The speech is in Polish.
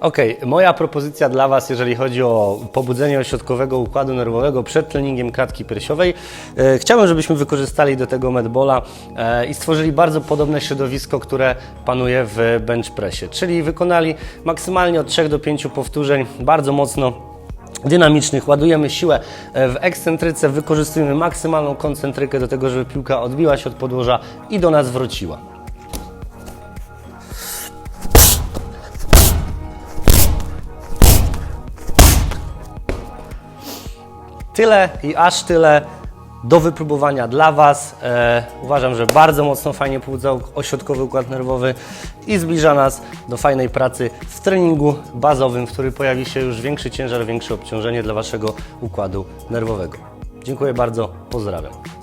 Okej, moja propozycja dla Was, jeżeli chodzi o pobudzenie ośrodkowego układu nerwowego przed treningiem klatki piersiowej. E, chciałbym, żebyśmy wykorzystali do tego medbola e, i stworzyli bardzo podobne środowisko, które panuje w bench pressie, czyli wykonali maksymalnie od 3 do 5 powtórzeń, bardzo mocno dynamicznych, ładujemy siłę e, w ekscentryce, wykorzystujemy maksymalną koncentrykę do tego, żeby piłka odbiła się od podłoża i do nas wróciła. Tyle i aż tyle do wypróbowania dla Was. E, uważam, że bardzo mocno fajnie pobudza ośrodkowy układ nerwowy i zbliża nas do fajnej pracy w treningu bazowym, w którym pojawi się już większy ciężar, większe obciążenie dla Waszego układu nerwowego. Dziękuję bardzo, pozdrawiam.